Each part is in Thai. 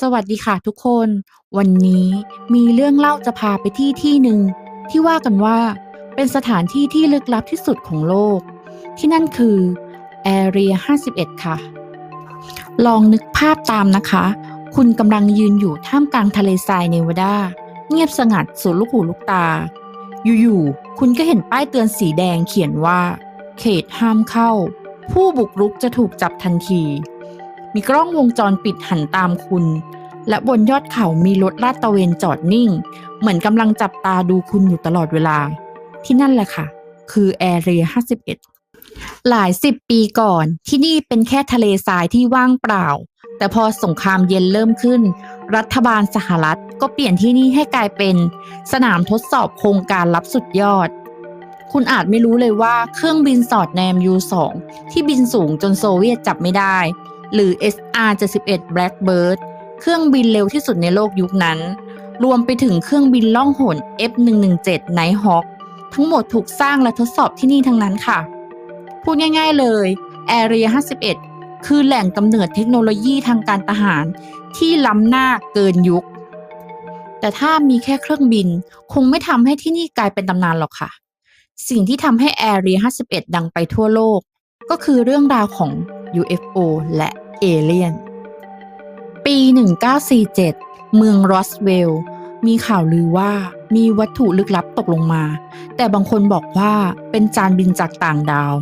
สวัสดีค่ะทุกคน วันนี้มีเรื่องเล่าจะพาไปที่ที่หนึ่งที่ว่ากันว่า เป็นสถานที่ที่ลึกลับที่สุดของโลก ที่นั่นคือแอเรีย51 ค่ะ ลองนึกภาพตามนะคะ คุณกำลังยืนอยู่ท่ามกลางทะเลทรายเนวาดา เงียบสงัดสุดลูกหูลูกตา อยู่ๆคุณก็เห็นป้ายเตือนสีแดงเขียนว่า เขตห้ามเข้า ผู้บุกรุกจะถูกจับทันที มีกล้องวงจรปิดหันตามคุณ และบนยอดเขามีรถลาดตระเวนจอดนิ่ง เหมือนกำลังจับตาดูคุณอยู่ตลอดเวลา ที่นั่นแหละค่ะ คือแอเรีย51 หลายสิบปีก่อนที่นี่เป็นแค่ทะเลทรายที่ว่างเปล่า แต่พอสงครามเย็นเริ่มขึ้น รัฐบาลสหรัฐก็เปลี่ยนที่นี่ให้กลายเป็นสนามทดสอบโครงการลับสุดยอดคุณอาจไม่รู้เลยว่าเครื่องบินสอดแนม U2 ที่บินสูงจนโซเวียตจับไม่ได้ หรือ SR-71 Blackbird เครื่องบินเร็วที่สุดในโลกยุคนั้น รวมไปถึงเครื่องบินล่องหน F117 Nighthawk ทั้งหมดถูกสร้างและทดสอบที่นี่ทั้งนั้นค่ะ พูดง่ายๆเลย Area 51 คือแหล่งกำเนิดเทคโนโลยีทางการทหารที่ล้ำหน้าเกินยุค แต่ถ้ามีแค่เครื่องบิน คงไม่ทำให้ที่นี่กลายเป็นตำนานหรอกค่ะ สิ่งที่ทำให้ Area 51 ดังไปทั่วโลก ก็คือเรื่องราวของ UFO และเอเลียน ปี 1947 เมืองรอสเวลล์มีข่าวลือว่ามีวัตถุลึกลับตกลงมา แต่บางคนบอกว่าเป็นจานบินจากต่างดาว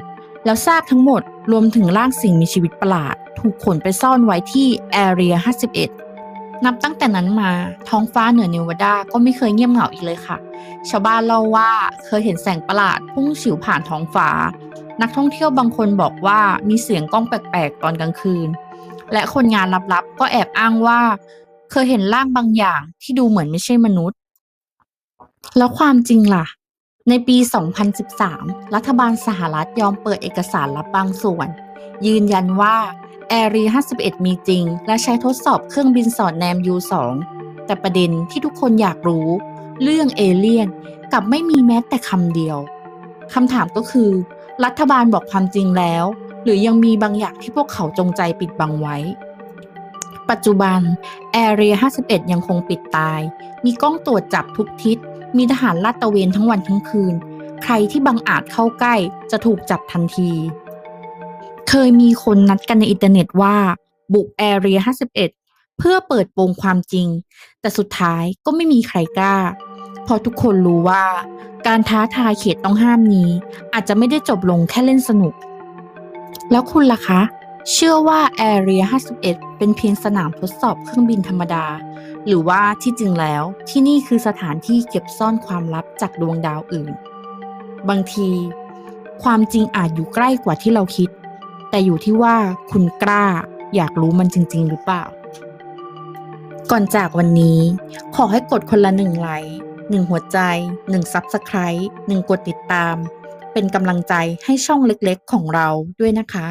แล้วซากทั้งหมดรวมถึงร่างสิ่งมีชีวิตประหลาด ถูกขนไปซ่อนไว้ที่แอเรีย 51 นับตั้งแต่นั้นมาท้องฟ้าเหนือเนวาดาก็ไม่เคยเงียบเหงาอีกเลยค่ะ ชาวบ้านเล่าว่าเคยเห็นแสงประหลาดพุ่งฉิวผ่านท้องฟ้า นักท่องเที่ยวบางคนบอกว่ามีเสียงกล้องแปลกๆตอนกลางคืน และคนงานลับๆ ก็แอบอ้างว่า เคยเห็นร่างบางอย่างที่ดูเหมือนไม่ใช่มนุษย์ แล้วความจริงล่ะ ในปี 2013 รัฐบาลสหรัฐยอมเปิดเอกสารลับบางส่วน ยืนยันว่า Area 51 มีจริง และใช้ทดสอบเครื่องบินสอดแนม U2 แต่ประเด็นที่ทุกคนอยากรู้ เรื่องเอเลี่ยนกลับไม่มีแม้แต่คำเดียวคำถามก็คือ รัฐบาลบอกความจริงแล้ว หรือยังมีบางอย่างที่พวกเขาจงใจปิดบังไว้ ปัจจุบัน Area 51 ยังคงปิดตาย มีกล้องตรวจจับทุกทิศ มีทหารลาดตระเวนทั้งวันทั้งคืน ใครที่บังอาจเข้าใกล้จะถูกจับทันที เคยมีคนนัดกันในอินเทอร์เน็ตว่า บุก Area 51 เพื่อเปิดโปงความจริง แต่สุดท้ายก็ไม่มีใครกล้า เพราะทุกคนรู้ว่า การท้าทายเขตต้องห้ามนี้ อาจจะไม่ได้จบลงแค่เล่นสนุก แล้วคุณล่ะคะ เชื่อว่า Area 51 เป็นเพียงสนามทดสอบเครื่องบินธรรมดา หรือว่าที่จริงแล้วที่นี่คือสถานที่เก็บซ่อนความลับจากดวงดาวอื่น บางที ความจริงอาจอยู่ใกล้กว่าที่เราคิด แต่อยู่ที่ว่าคุณกล้าอยากรู้มันจริง ๆ หรือเปล่าก่อนจากวันนี้ขอให้กดคนละหนึ่งไลค์ หนึ่งหัวใจหนึ่งซับสไครต์หนึ่งกดติดตาม เป็นกำลังใจให้ช่องเล็กๆของเราด้วยนะคะ